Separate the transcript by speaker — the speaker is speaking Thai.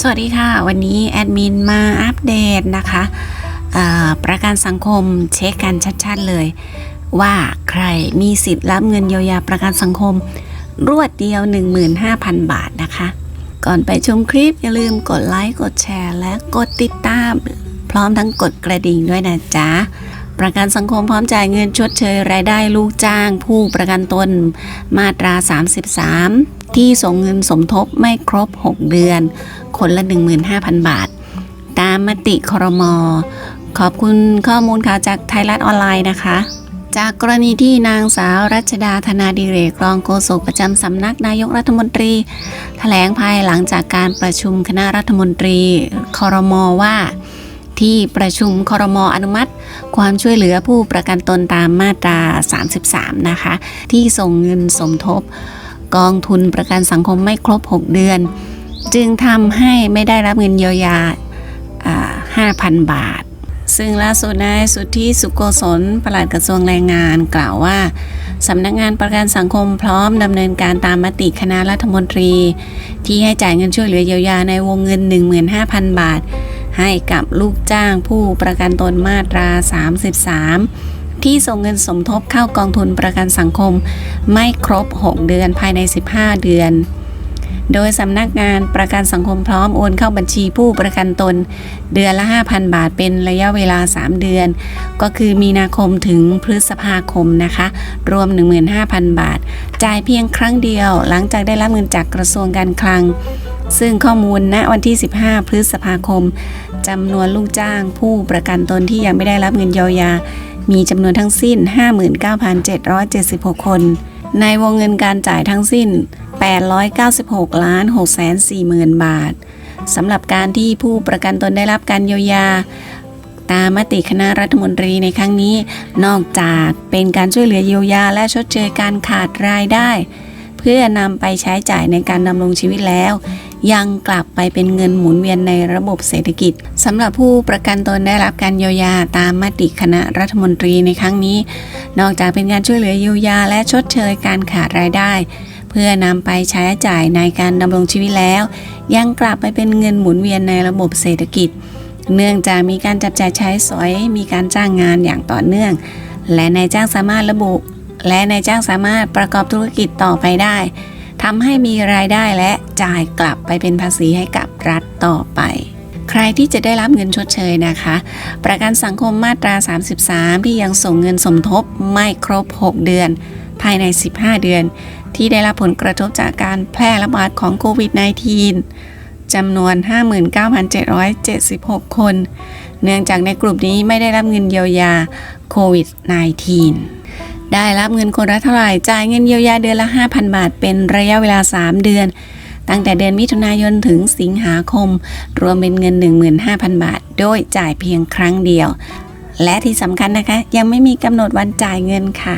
Speaker 1: สวัสดีค่ะ วันนี้แอดมินมาอัปเดตนะคะประกันสังคมเช็คกันชัดๆเลย ว่าใครมีสิทธิ์รับเงินเยียวยาประกันสังคม รวดเดียว 15,000 บาทนะคะ ก่อนไปชมคลิป อย่าลืมกดไลค์ กดแชร์ และกดติดตาม พร้อมทั้งกดกระดิ่งด้วยนะจ๊ะ ประกันสังคมพร้อมจ่ายเงินชดเชยรายได้ลูกจ้าง ผู้ประกันตนมาตรา 33 ที่ส่งเงินสมทบไม่ครบ 6 เดือน คนละ 15,000 บาท ตามมติครม ขอบคุณข้อมูลข่าวจากไทยรัฐออนไลน์นะคะ จากกรณีที่นางสาวรัชดาธนาดิเรกรองโฆษกประจำสำนักนายกรัฐมนตรี แถลงภายหลังจากการประชุมคณะรัฐมนตรีครมว่าที่ประชุมครมอนุมัติ ความช่วยเหลือผู้ประกันตนตามมาตรา 33 นะคะ ที่ส่งเงินสมทบ กองทุนประกันสังคมไม่ครบ 6 เดือน จึงทำให้ไม่ได้รับเงินเยียวยา 5,000 บาท ซึ่งล่าสุดนายสุทธิสุโกศลปลัดกระทรวงแรงงานกล่าวว่าสำนักงานประกันสังคมพร้อมดำเนินการตามมติคณะรัฐมนตรี ที่ให้จ่ายเงินช่วยเหลือเยียวยาในวงเงิน 15,000 บาท ให้กับลูกจ้างผู้ประกันตนมาตรา 33 ที่ส่งเงินสมทบเข้ากองทุนประกันสังคม ไม่ครบ 6 เดือนภายใน 15 เดือน โดยสำนักงานประกันสังคมพร้อมโอนเข้าบัญชีผู้ประกันตน เดือนละ 5,000 บาทเป็นระยะเวลา 3 เดือน ก็คือมีนาคมถึงพฤษภาคมนะคะ รวม 15,000 บาท จ่ายเพียงครั้งเดียวหลังจากได้รับเงินจากกระทรวงการคลัง ซึ่งข้อมูลณวันที่ 15 พฤษภาคมจำนวนลูกจ้างผู้ประกันตนที่ยังไม่ได้รับเงินเยียวยา มีจำนวนทั้งสิ้น 59,776 คน ในวงเงินการจ่ายทั้งสิ้น 896ล้าน6แสน4หมื่นบาทสำหรับการที่ผู้ประกันตนได้รับการเยียวยา ตามมติคณะรัฐมนตรีในครั้งนี้ นอกจากเป็นการช่วยเหลือเยียวยาและชดเชยการขาดรายได้ เพื่อนำไปใช้จ่ายในการดำรงชีวิตแล้ว ยังกลับไปเป็นเงินหมุนเวียนในระบบเศรษฐกิจสำหรับผู้ประกันตนได้รับการเยียวยาตามมติคณะรัฐมนตรีในครั้งนี้ นอกจากเป็นการช่วยเหลือเยียวยาและชดเชยการขาดรายได้ เพื่อนำไปใช้จ่ายในการดำรงชีวิตแล้ว ยังกลับไปเป็นเงินหมุนเวียนในระบบเศรษฐกิจ เนื่องจากมีการจับจ่ายใช้สอย มีการจ้างงานอย่างต่อเนื่อง และนายจ้างสามารถระบุ และนายจ้างสามารถประกอบธุรกิจต่อไปได้ ทำให้มีรายได้และจ่ายกลับไปเป็นภาษีให้กับรัฐต่อไป ใครที่จะได้รับเงินชดเชยนะคะ ประกันสังคมมาตรา 33 ที่ยังส่งเงินสมทบไม่ครบ 6 เดือน ภายใน 15 เดือน ที่ได้รับผลกระทบจากการแพร่ระบาดของโควิด -19 จำนวน 59,776 คน เนื่องจากในกลุ่มนี้ไม่ได้รับเงินเยียวยาโควิด -19 ได้รับเงินคนละเท่าไหร่ จ่ายเงินเยียวยาเดือนละ 5,000 บาท เป็นระยะเวลา 3 เดือน ตั้งแต่เดือนมิถุนายนถึงสิงหาคม รวมเป็นเงิน 15,000 บาท โดยจ่ายเพียงครั้งเดียว และที่สำคัญนะคะ ยังไม่มีกำหนดวันจ่ายเงินค่ะ